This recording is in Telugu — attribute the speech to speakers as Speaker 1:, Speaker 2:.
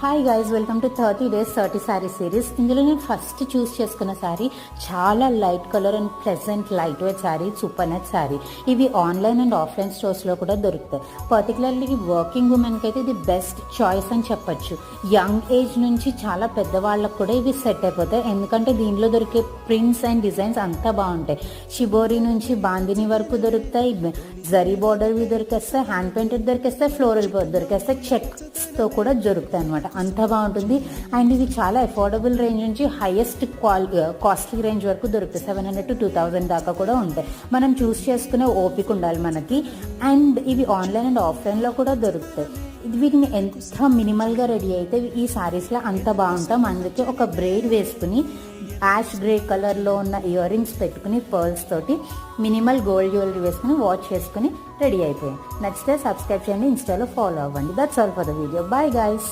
Speaker 1: Hi guys welcome to thirty days thirty sari series ఇందులో నేను ఫస్ట్ చూస్ చేసుకున్న శారీ చాలా light colour and pleasant light weight sari super net sari ఇవి ఆన్లైన్ అండ్ ఆఫ్లైన్ స్టోర్స్లో కూడా దొరుకుతాయి. పర్టికులర్లీ వర్కింగ్ ఉమెన్కి అయితే ఇది బెస్ట్ చాయిస్ అని చెప్పొచ్చు. యంగ్ ఏజ్ నుంచి చాలా పెద్దవాళ్ళకు కూడా ఇవి సెట్ అయిపోతాయి. ఎందుకంటే దీనిలో దొరికే ప్రింట్స్ అండ్ డిజైన్స్ అంతా బాగుంటాయి. షిబోరి నుంచి బాందిని వరకు దొరుకుతాయి. జరీ బార్డర్వి దొరికేస్తాయి. హ్యాండ్ పెయింటెడ్ దొరికేస్తాయి. ఫ్లోరల్ దొరికేస్తాయి. చెక్స్తో కూడా దొరుకుతాయి అనమాట అంత బాగుంటుంది. అండ్ ఇది చాలా అఫోర్డబుల్ రేంజ్ నుంచి హైయెస్ట్ క్వాల్ కాస్ట్లీ రేంజ్ వరకు దొరుకుతుంది seven hundred to two thousand దాకా కూడా ఉంటాయి. మనం చూస్ చేసుకునే ఓపిక ఉండాలి మనకి. అండ్ ఇవి ఆన్లైన్ అండ్ ఆఫ్లైన్లో కూడా దొరుకుతాయి. వీటిని ఎంత మినిమల్గా రెడీ అయితే ఈ సారీస్లో అంత బాగుంటాం అందుకే ఒక బ్రేడ్ వేసుకుని యాష్ గ్రే కలర్లో ఉన్న ఇయర్ రింగ్స్ పెట్టుకుని పర్ల్స్ తోటి మినిమల్ గోల్డ్ జ్యువెలరీ వేసుకుని వాచ్ చేసుకుని రెడీ అయిపోయాం. నచ్చితే సబ్స్క్రైబ్ చేయండి ఇన్స్టాలో ఫాలో అవ్వండి. That's all for the video bye guys